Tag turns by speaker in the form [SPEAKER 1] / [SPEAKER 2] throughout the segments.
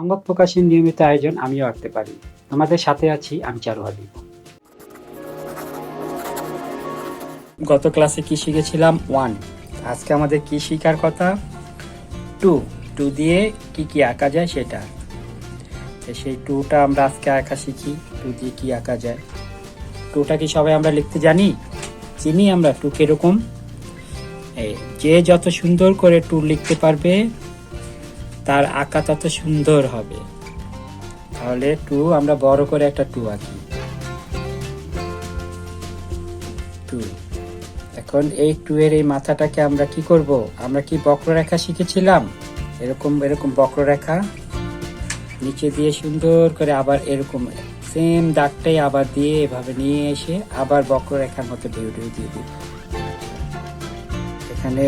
[SPEAKER 1] সংবাদ প্রকাশের নিয়মিত আয়োজন আমিও আঁকতে পারি। তোমাদের সাথে আছি আমি চারু হাবিব। গত ক্লাসে কি শিখেছিলাম? ওয়ান আজকে আমাদের কি শিখার কথা? টু টু দিয়ে কি কি আঁকা যায় সেটা। সেই টুটা আমরা আজকে আঁকা শিখি। টু দিয়ে কি আঁকা যায়? টুটা কি সবাই আমরা লিখতে জানি? চিনি আমরা? টু কীরকম? এই যে যত সুন্দর করে টু লিখতে পারবে তার আঁকা তত সুন্দর হবে। তাহলে টু, আমরা বড় করে একটা টু আঁকি। টু। এখন এই টু এর এই মাথাটাকে আমরা কি করব? আমরা কি বক্ররেখা শিখেছিলাম? এরকম এরকম বক্ররেখা। নিচে দিয়ে সুন্দর করে আবার এরকম সেম দাগটাই আবার দিয়ে এভাবে নিয়ে এসে আবার বক্ররেখার মতো ঢেউ ঢেউ দিয়ে দিব এখানে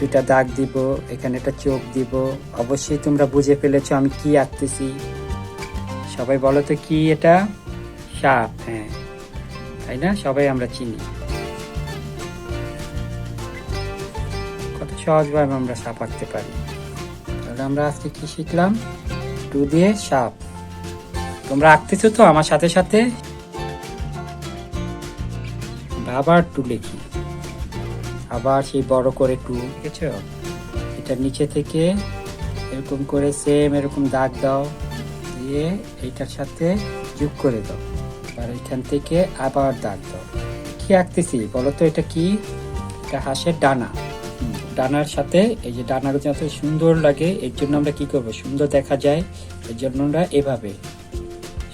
[SPEAKER 1] দুটা দাগ দিব, এখানে একটা চোখ দিব। অবশ্যই তোমরা বুঝে ফেলেছ আমি কি আঁকতেছি। সবাই বলো তো কি এটা? সাপ হ্যাঁ। তাই না? সবাই আমরা চিনি। কত সহজভাবে আমরা সাপ আঁকতে পারি। তাহলে আমরা আজকে কি শিখলাম? টু দিয়ে সাপ। তোমরা আঁকতেছো তো আমার সাথে সাথে? আবার টু লিখি। আবার সেই বড় করে টু বুঝেছ এটা নিচে থেকে এরকম করে সেম এরকম দাগ দাও, দিয়ে এইটার সাথে যোগ করে দাও। আর এখান থেকে আবার দাগ দাও। কি আঁকতেছি? বলো তো এটা কি? এটা হাঁসের ডানা। ডানার সাথে এই যে ডানার যত সুন্দর লাগে, এর জন্য আমরা কি করব? সুন্দর দেখা যায়, এর জন্য আমরা এভাবে,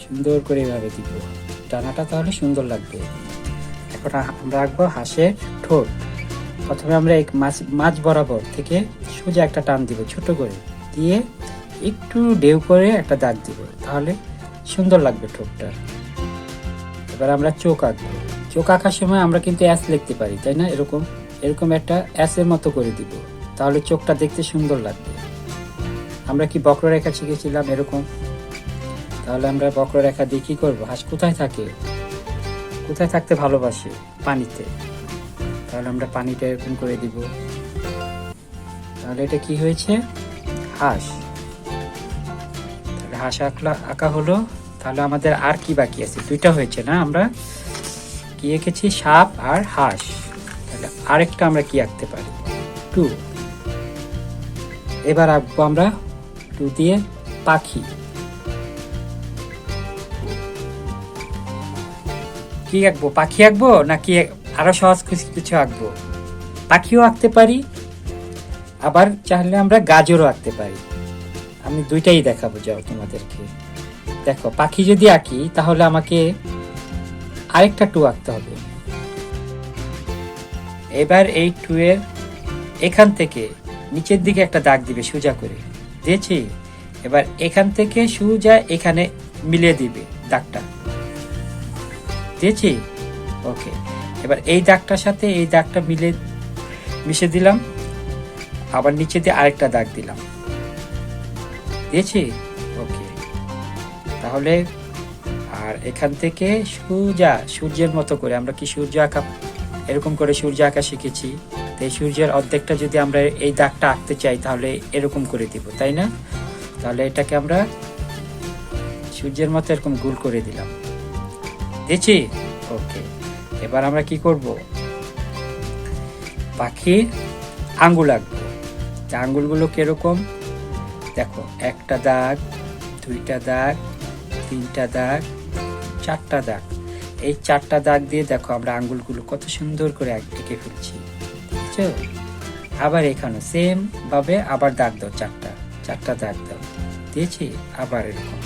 [SPEAKER 1] সুন্দর করে এভাবে দিব। ডানাটা তাহলে সুন্দর লাগবে। এখন আমরা আঁকবো হাঁসের ঠোঁট। প্রথমে আমরা এক মাছ মাছ বরাবর থেকে সোজা একটা টান দিব, ছোট করে। দিয়ে একটু ডেউ করে একটা দাগ দিব, তাহলে সুন্দর লাগবে ঠোঁটটা। এবার আমরা চোখ আঁকবো। চোখ আঁকার সময় আমরা কিন্তু অ্যাস লিখতে পারি, তাই না? এরকম এরকম একটা অ্যাসের মতো করে দিব, তাহলে চোখটা দেখতে সুন্দর লাগবে। আমরা কি বক্ররেখা শিখেছিলাম এরকম? তাহলে আমরা বক্ররেখা দিয়ে কী করব? হাঁস কোথায় থাকে? কোথায় থাকতে ভালোবাসে? পানিতে। তাহলে আমরা পানিটা এরকম করে দিব। তাহলে এটা কি হয়েছে? হাঁস। তাহলে হাঁস আঁকলা আঁকা হলো। তাহলে আমাদের আর কি বাকি আছে? দুইটা হয়েছে না আমরা? কি এঁকেছি? সাপ আর হাঁস। তাহলে আরেকটা আমরা কি আঁকতে পারি? টু। এবার আঁকবো আমরা টু দিয়ে পাখি। কি আঁকবো? পাখি আঁকবো নাকি আরও সহজ কিছু আঁকবো। পাখিও আঁকতে পারি, আবার চাইলে আমরা গাজরও আঁকতে পারি। আমি দুইটাই দেখাবো যাও তোমাদেরকে। দেখো, পাখি যদি আঁকি, তাহলে আমাকে আরেকটা টু আঁকতে হবে। এবার এই টু এর এখান থেকে নিচের দিকে একটা দাগ দিবে সোজা করে। দিয়েছি এবার এখান থেকে সোজা এখানে মিলিয়ে দিবে দাগটা। দিয়েছি ওকে। এবার এই দাগটার সাথে এই দাগটা মিলে, মিশে দিলাম। আবার নিচে দিয়ে আরেকটা দাগ দিলাম। দিয়েছি? ওকে। তাহলে আর এখান থেকে সূর্যা, সূর্যের মতো করে আমরা কি সূর্য আঁকা, এরকম করে সূর্য আঁকা শিখেছি। তো এই সূর্যের অর্ধেকটা যদি আমরা এই দাগটা আঁকতে চাই, তাহলে এরকম করে দিব, তাই না? তাহলে এটাকে আমরা সূর্যের মতো এরকম গোল করে দিলাম। দিয়েছি? ওকে। এবার আমরা কি করব? পাখির আঙ্গুল আঁকবো। আঙ্গুলগুলো কীরকম? দেখো, একটা দাগ, দুইটা দাগ, তিনটা দাগ, চারটা দাগ। এই চারটা দাগ দিয়ে দেখো আমরা আঙ্গুলগুলো কত সুন্দর করে এঁকে ফেলছি। বুঝছ? আবার এখানে সেম ভাবে আবার দাগ দাও চারটা চারটা দাগ দাও। দিয়েছি, আবার এরকম।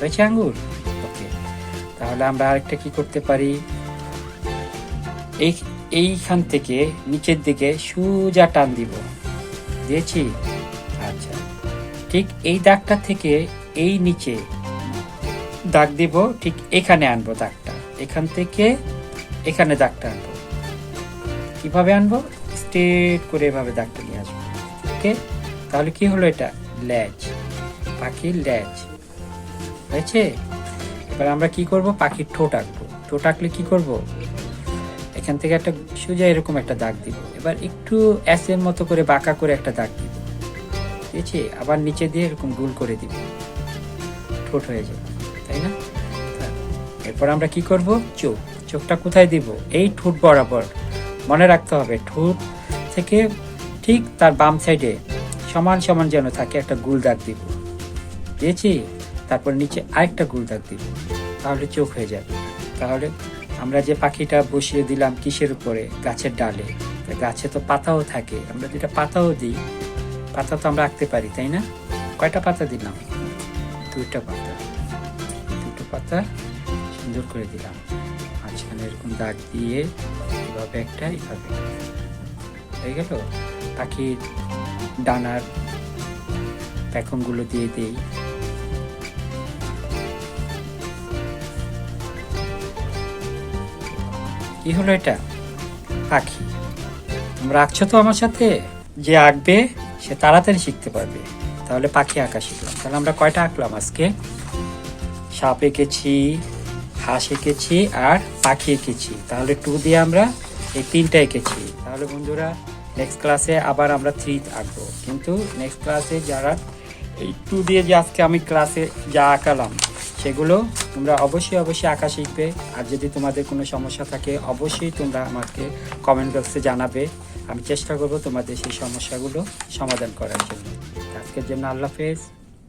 [SPEAKER 1] হয়েছে আঙ্গুল? ওকে তাহলে আমরা আরেকটা কি করতে পারি? এই, এইখান থেকে নিচের দিকে সোজা টান দিব। দিয়েছি? আচ্ছা। ঠিক এই দাগটা থেকে এই নিচে দাগ দিব, ঠিক এখানে আনব দাগটা। এখান থেকে এখানে দাগটা আনব। কীভাবে আনব? স্ট্রেট করে এভাবে দাগটা নিয়ে আসব। ওকে? তাহলে কি হলো এটা? ল্যাজ পাখির ল্যাজ হয়েছে? এবার আমরা কি করব? পাখির ঠোঁট আঁকবো। ঠোঁট আঁকলে কি করব? এখান থেকে একটা সোজা এরকম একটা দাগ দিব। এবার একটু অ্যাসের মতো করে বাঁকা করে একটা দাগ দিব। দিয়েছি আবার নিচে দিয়ে এরকম গোল করে দিব। ঠোঁট হয়ে যাবে। তাই না? এরপর আমরা কি করব? চোখ। চোখটা কোথায় দিব? এই ঠোঁট বরাবর। মনে রাখতে হবে, ঠোঁট থেকে ঠিক তার বাম সাইডে সমান সমান যেন থাকে একটা গুল দাগ দিব। দিয়েছি তারপর নিচে আরেকটা গুল দাগ দিব। তাহলে চোখ হয়ে যাবে। তাহলে আমরা যে পাখিটা বসিয়ে দিলাম কিসের উপরে? গাছের ডালে। গাছে তো পাতাও থাকে। আমরা যেটা পাতাও দিই। পাতা তো আমরা আঁকতে পারি, তাই না? কয়টা পাতা দিলাম? দুইটা পাতা। দুটো পাতা সুন্দর করে দিলাম। মাঝখানে এরকম দাগ দিয়ে এভাবে একটা, এভাবে হয়ে গেল? পাখির ডানার প্যাকনগুলো দিয়ে দিই। কি হলো এটা? পাখি। তোমরা আঁকছো তো আমার সাথে? যে আঁকবে, সে তাড়াতাড়ি শিখতে পারবে। তাহলে পাখি আঁকা শিখলাম। তাহলে আমরা কয়টা আঁকলাম আজকে? সাপ এঁকেছি, হাঁস এঁকেছি আর পাখি এঁকেছি। তাহলে টু দিয়ে আমরা এই তিনটা এঁকেছি। তাহলে বন্ধুরা নেক্সট ক্লাসে আবার আমরা থ্রি আঁকবো। কিন্তু নেক্সট ক্লাসে যারা, এই টু দিয়ে যে আজকে আমি ক্লাসে যা আঁকালাম সেগুলো তোমরা অবশ্যই অবশ্যই আঁকা শিখবে। আর যদি তোমাদের কোনো সমস্যা থাকে, অবশ্যই তোমরা আমাকে কমেন্ট বক্সে জানাবে। আমি চেষ্টা করব তোমাদের সেই সমস্যাগুলো সমাধান করার জন্য। আজকের জন্য আল্লাহ হাফেজ।